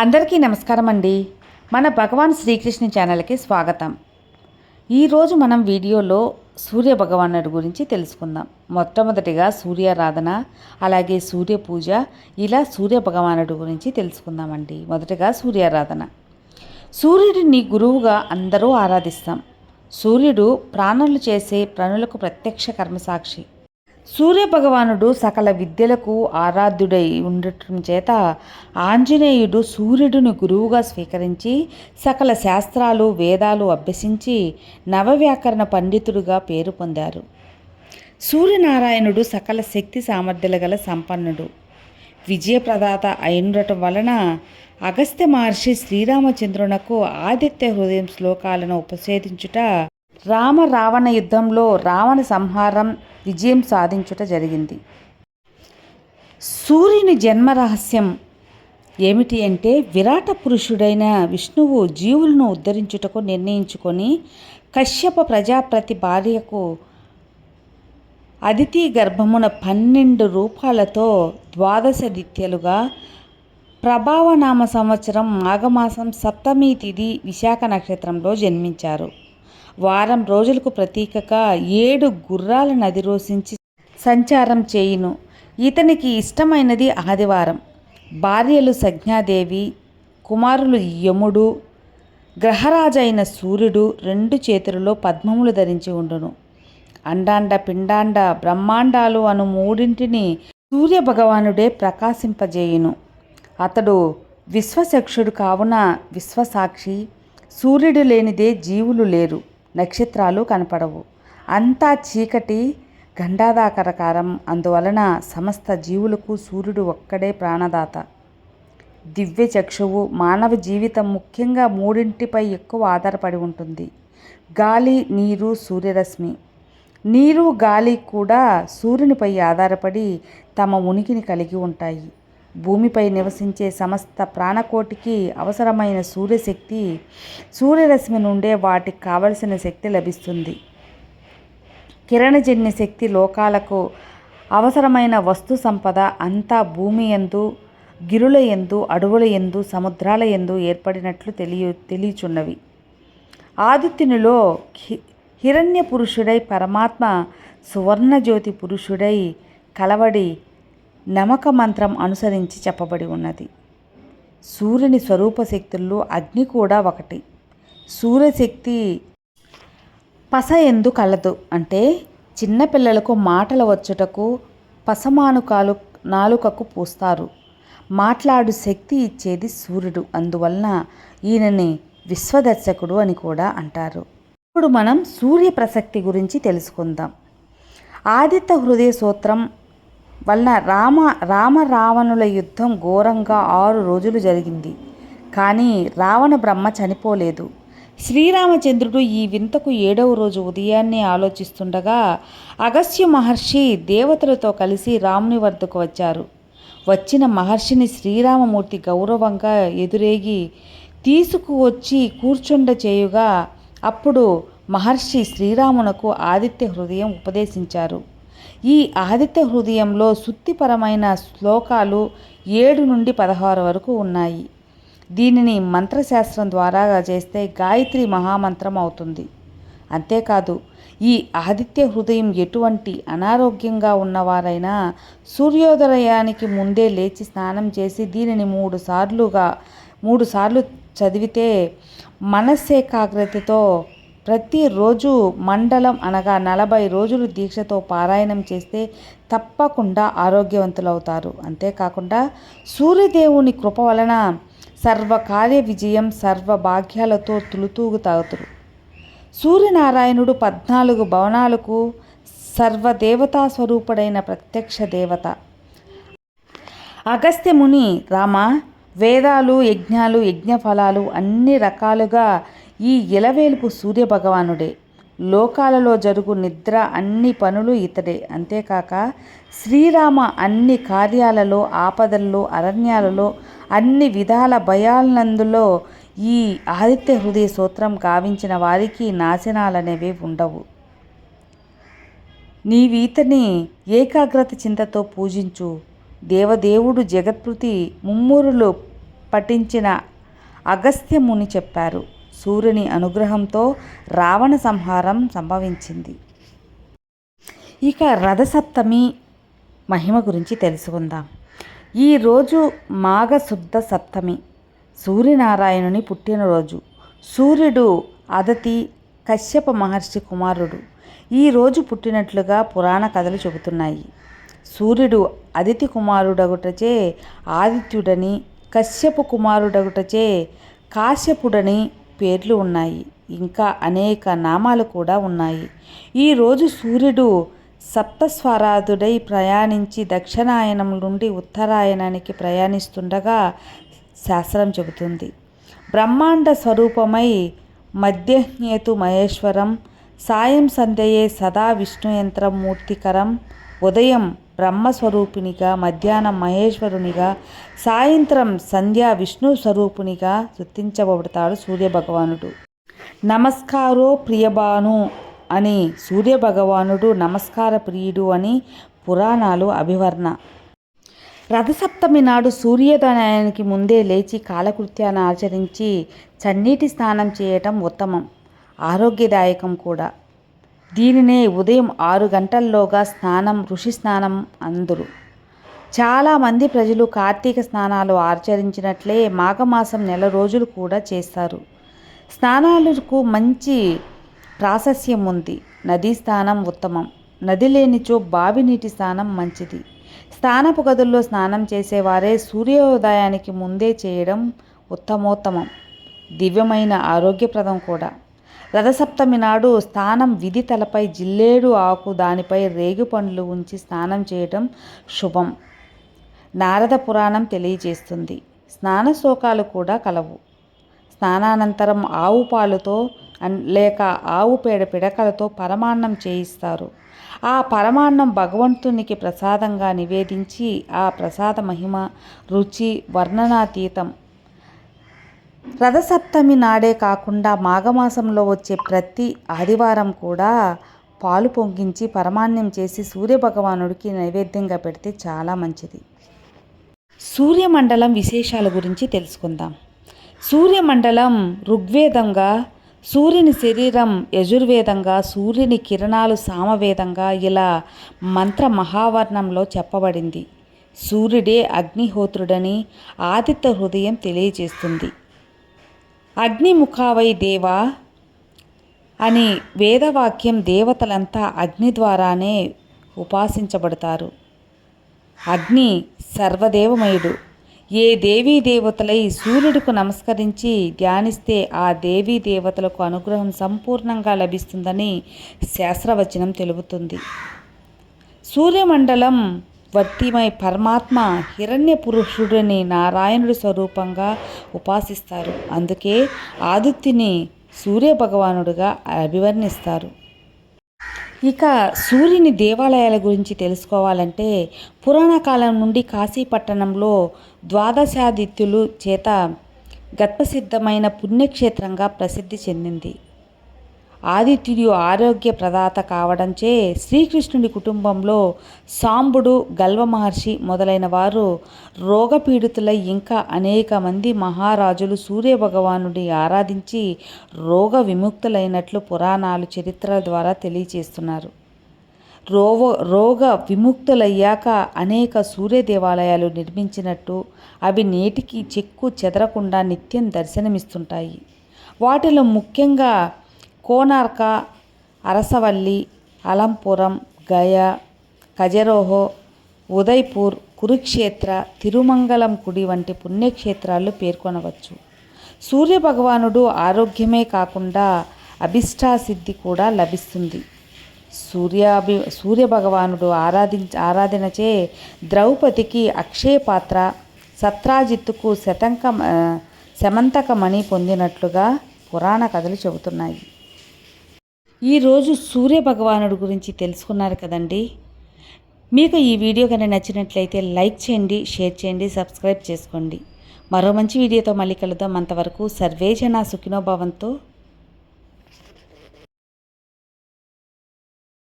అందరికీ నమస్కారం అండి. మన భగవాన్ శ్రీకృష్ణ ఛానల్కి స్వాగతం. ఈరోజు మనం వీడియోలో సూర్య భగవానుడి గురించి తెలుసుకుందాం. మొట్టమొదటిగా సూర్యారాధన అలాగే సూర్య పూజ ఇలా సూర్య భగవానుడి గురించి తెలుసుకుందామండి. మొదటగా సూర్యారాధన సూర్యుడిని గురువుగా అందరూ ఆరాధిస్తాం. సూర్యుడు ప్రాణులు చేసే ప్రణులకు ప్రత్యక్ష కర్మసాక్షి. సూర్యభగవానుడు సకల విద్యలకు ఆరాధ్యుడై ఉండటం చేత ఆంజనేయుడు సూర్యుడిని గురువుగా స్వీకరించి సకల శాస్త్రాలు వేదాలు అభ్యసించి నవవ్యాకరణ పండితుడుగా పేరు పొందారు. సూర్యనారాయణుడు సకల శక్తి సామర్థ్యాలు గల సంపన్నుడు. విజయప్రదాత అయినటం వలన అగస్త్య మహర్షి శ్రీరామచంద్రునకు ఆదిత్య హృదయం శ్లోకాలను ఉపసేదించుట రామ రావణ యుద్ధంలో రావణ సంహారం విజయం సాధించుట జరిగింది. సూర్యుని జన్మ రహస్యం ఏమిటి అంటే విరాట పురుషుడైన విష్ణువు జీవులను ఉద్ధరించుటకు నిర్ణయించుకొని కశ్యప ప్రజాప్రతి భార్యకు అదితి గర్భమున పన్నెండు రూపాలతో ద్వాదశ దిత్యలుగా ప్రభావనామ సంవత్సరం మాఘమాసం సప్తమి తిథి విశాఖ నక్షత్రంలో జన్మించారు. వారం రోజులకు ప్రతీకగా ఏడు గుర్రాల నది రోసించి సంచారం చేయును. ఇతనికి ఇష్టమైనది ఆదివారం. భార్యలు సజ్ఞాదేవి కుమారులు యముడు గ్రహరాజైన సూర్యుడు రెండు చేతులలో పద్మములు ధరించి ఉండును. అండాండ పిండాండ బ్రహ్మాండాలు అను మూడింటిని సూర్య భగవానుడే ప్రకాశింపజేయును. అతడు విశ్వశక్షుడు కావున విశ్వసాక్షి. సూర్యుడు లేనిదే జీవులు లేరు. నక్షత్రాలు కనపడవు. అంతా చీకటి గండాదాకరకారం అందువలన సమస్త జీవులకు సూర్యుడు ఒక్కడే ప్రాణదాత. దివ్య చక్షువు మానవ జీవితం ముఖ్యంగా మూడింటిపై ఎక్కువ ఆధారపడి ఉంటుంది. గాలి నీరు సూర్యరశ్మి. నీరు గాలి కూడా సూర్యునిపై ఆధారపడి తమ ఉనికిని కలిగి ఉంటాయి. భూమిపై నివసించే సమస్త ప్రాణకోటికి అవసరమైన సూర్యశక్తి సూర్యరశ్మి నుండే వాటికి కావలసిన శక్తి లభిస్తుంది. కిరణజన్య శక్తి లోకాలకు అవసరమైన వస్తు సంపద అంతా భూమి ఎందు గిరుల ఎందు అడవుల ఎందు సముద్రాల ఎందు ఏర్పడినట్లు తెలియ తెలియచున్నవి. ఆదిత్యునిలో హిరణ్య పురుషుడై పరమాత్మ సువర్ణజ్యోతి పురుషుడై కలవడి నమక మంత్రం అనుసరించి చెప్పబడి ఉన్నది. సూర్యుని స్వరూప శక్తుల్లో అగ్ని కూడా ఒకటి. సూర్యశక్తి పస ఎందు కలదు. అంటే చిన్నపిల్లలకు మాటలు వచ్చుటకు పసమానుకాలు నాలుకకు పూస్తారు. మాట్లాడు శక్తి ఇచ్చేది సూర్యుడు. అందువలన ఈయనని విశ్వదర్శకుడు అని కూడా అంటారు. ఇప్పుడు మనం సూర్య ప్రసక్తి గురించి తెలుసుకుందాం. ఆదిత్య హృదయ సూత్రం వలన రామ రామ రావణుల యుద్ధం ఘోరంగా ఆరు రోజులు జరిగింది. కానీ రావణ బ్రహ్మ చనిపోలేదు. శ్రీరామచంద్రుడు ఈ వింతకు ఏడవ రోజు ఉదయాన్నే ఆలోచిస్తుండగా అగస్త్య మహర్షి దేవతలతో కలిసి రాముని వద్దకు వచ్చారు. వచ్చిన మహర్షిని శ్రీరామమూర్తి గౌరవంగా ఎదురేగి తీసుకువచ్చి కూర్చుండ చేయుగా అప్పుడు మహర్షి శ్రీరామునకు ఆదిత్య హృదయం ఉపదేశించారు. ఈ ఆదిత్య హృదయంలో శుద్ధిపరమైన శ్లోకాలు ఏడు నుండి పదహారు వరకు ఉన్నాయి. దీనిని మంత్రశాస్త్రం ద్వారా చేస్తే గాయత్రి మహామంత్రం అవుతుంది. అంతేకాదు ఈ ఆదిత్య హృదయం ఎటువంటి అనారోగ్యంగా ఉన్నవారైనా సూర్యోదయానికి ముందే లేచి స్నానం చేసి దీనిని మూడు సార్లుగా మూడు సార్లు చదివితే మనస్సేకాగ్రతతో ప్రతిరోజు మండలం అనగా నలభై రోజులు దీక్షతో పారాయణం చేస్తే తప్పకుండా ఆరోగ్యవంతులవుతారు. అంతేకాకుండా సూర్యదేవుని కృప వలన సర్వకార్య విజయం సర్వ భాగ్యాలతో తులుతూగుతాగుతారు సూర్యనారాయణుడు పద్నాలుగు భవనాలకు సర్వదేవతా స్వరూపుడైన ప్రత్యక్ష దేవత. అగస్త్యముని రామ వేదాలు యజ్ఞాలు యజ్ఞఫలాలు అన్ని రకాలుగా ఈ ఇలవేలుపు సూర్యభగవానుడే. లోకాలలో జరుగు నిద్ర అన్ని పనులు ఇతడే. అంతేకాక శ్రీరామ అన్ని కార్యాలలో ఆపదల్లో అరణ్యాలలో అన్ని విధాల భయాలనందులో ఈ ఆదిత్య హృదయ సూత్రం గావించిన వారికి నాశనాలనేవి ఉండవు. నీవీతని ఏకాగ్రత చింతతో పూజించు. దేవదేవుడు జగత్పృతి ముమ్మూరులో పఠించిన అగస్త్యముని చెప్పారు. సూర్యుని అనుగ్రహంతో రావణ సంహారం సంభవించింది. ఇక రథసప్తమి మహిమ గురించి తెలుసుకుందాం. ఈరోజు మాఘశుద్ధ సప్తమి. సూర్యనారాయణుని పుట్టినరోజు. సూర్యుడు అదతి కశ్యప మహర్షి కుమారుడు. ఈరోజు పుట్టినట్లుగా పురాణ కథలు చెబుతున్నాయి. సూర్యుడు అదితి కుమారుడగుటచే ఆదిత్యుడని కశ్యపు కుమారుడగుటచే కాశ్యపుడని పేర్లు ఉన్నాయి. ఇంకా అనేక నామాలు కూడా ఉన్నాయి. ఈరోజు సూర్యుడు సప్తస్వరాధుడై ప్రయాణించి దక్షిణాయనం నుండి ఉత్తరాయణానికి ప్రయాణిస్తుండగా శాస్త్రం చెబుతుంది. బ్రహ్మాండ స్వరూపమై మధ్యహ్నేతు మహేశ్వరం సాయం సంధ్యయే సదా విష్ణుయంత్రం మూర్తికరం ఉదయం బ్రహ్మస్వరూపినిగా మధ్యాహ్నం మహేశ్వరునిగా సాయంత్రం సంధ్యా విష్ణు స్వరూపునిగా గుర్తించబడతాడు సూర్యభగవానుడు. నమస్కారో ప్రియబాను అని సూర్యభగవానుడు నమస్కార ప్రియుడు అని పురాణాలు అభివర్ణ. రథసప్తమి నాడు సూర్యోదయానికి ముందే లేచి కాలకృత్యాన్ని ఆచరించి చన్నీటి స్నానం చేయటం ఉత్తమం. ఆరోగ్యదాయకం కూడా. దీనినే ఉదయం ఆరు గంటల్లోగా స్నానం ఋషి స్నానం అందురు. చాలామంది ప్రజలు కార్తీక స్నానాలు ఆచరించినట్లే మాఘమాసం నెల రోజులు కూడా చేస్తారు. స్నానాలకు మంచి ప్రాశస్యం ఉంది. నదీ స్నానం ఉత్తమం. నది లేనిచో బావి నీటి స్నానం మంచిది. స్నానపు గదుల్లో స్నానం చేసేవారే సూర్యోదయానికి ముందే చేయడం ఉత్తమోత్తమం. దివ్యమైన ఆరోగ్యప్రదం కూడా. రథసప్తమి నాడు స్నానం విధి తలపై జిల్లేడు ఆకు దానిపై రేగు పండ్లు ఉంచి స్నానం చేయటం శుభం. నారద పురాణం తెలియజేస్తుంది. స్నాన శోకాలు కూడా కలవు. స్నానానంతరం ఆవు పాలుతో లేక ఆవు పేడ పిడకలతో పరమాన్నం చేయిస్తారు. ఆ పరమాన్నం భగవంతునికి ప్రసాదంగా నివేదించి ఆ ప్రసాద మహిమ రుచి వర్ణనాతీతం రథసప్తమి నాడే కాకుండా మాఘమాసంలో వచ్చే ప్రతి ఆదివారం కూడా పాలు పొంగించి పరమాన్యం చేసి సూర్యభగవానుడికి నైవేద్యంగా పెడితే చాలా మంచిది. సూర్యమండలం విశేషాల గురించి తెలుసుకుందాం. సూర్యమండలం ఋగ్వేదంగా సూర్యుని శరీరం యజుర్వేదంగా సూర్యుని కిరణాలు సామవేదంగా ఇలా మంత్ర మహావర్ణంలో చెప్పబడింది. సూర్యుడే అగ్నిహోత్రుడని ఆదిత్య హృదయం తెలియజేస్తుంది. అగ్నిముఖావై దేవా అని వేదవాక్యం దేవతలంతా అగ్ని ద్వారానే ఉపాసించబడతారు. అగ్ని సర్వదేవమయుడు. ఏ దేవీ దేవతలై సూర్యుడికి నమస్కరించి ధ్యానిస్తే ఆ దేవీ దేవతలకు అనుగ్రహం సంపూర్ణంగా లభిస్తుందని శాస్త్రవచనం తెలుపుతుంది. సూర్యమండలం వర్తిమై పరమాత్మ హిరణ్య పురుషుడిని నారాయణుడి స్వరూపంగా ఉపాసిస్తారు. అందుకే ఆదిత్యుని సూర్యభగవానుడిగా అభివర్ణిస్తారు. ఇక సూర్యుని దేవాలయాల గురించి తెలుసుకోవాలంటే పురాణకాలం నుండి కాశీపట్టణంలో ద్వాదశాదిత్యులు చేత గర్భసిద్ధమైన పుణ్యక్షేత్రంగా ప్రసిద్ధి చెందింది. ఆదిత్యుడు ఆరోగ్య ప్రదాత కావడంచే శ్రీకృష్ణుడి కుటుంబంలో సాంబుడు గల్వ మహర్షి మొదలైన వారు రోగపీడితులై ఇంకా అనేక మంది మహారాజులు సూర్యభగవానుడి ఆరాధించి రోగ విముక్తులైనట్లు పురాణాలు చరిత్రల ద్వారా తెలియచేస్తున్నారు. రోగ రోగ విముక్తులయ్యాక అనేక సూర్య దేవాలయాలు నిర్మించినట్టు అవి నేటికి చెక్కు చెదరకుండా నిత్యం దర్శనమిస్తుంటాయి. వాటిలో ముఖ్యంగా కోనార్క అరసవల్లి అలంపురం గయా ఖజరోహో ఉదయ్పూర్ కురుక్షేత్ర తిరుమంగళం కుడి వంటి పుణ్యక్షేత్రాలు పేర్కొనవచ్చు. సూర్యభగవానుడు ఆరోగ్యమే కాకుండా అభిష్టాసిద్ధి కూడా లభిస్తుంది. సూర్యాభి సూర్యభగవానుడు ఆరాధించ ఆరాధనచే ద్రౌపదికి అక్షయ పాత్ర సత్రాజిత్తుకు శతంక శమంతకమణి పొందినట్లుగా పురాణ కథలు చెబుతున్నాయి. ఈరోజు సూర్య భగవానుడు గురించి తెలుసుకున్నారు కదండి. మీకు ఈ వీడియో కనుక నచ్చినట్లయితే లైక్ చేయండి షేర్ చేయండి సబ్స్క్రైబ్ చేసుకోండి. మరో మంచి వీడియోతో మళ్ళీ కలుద్దాం. అంతవరకు సర్వేజన సుఖినోభావంతో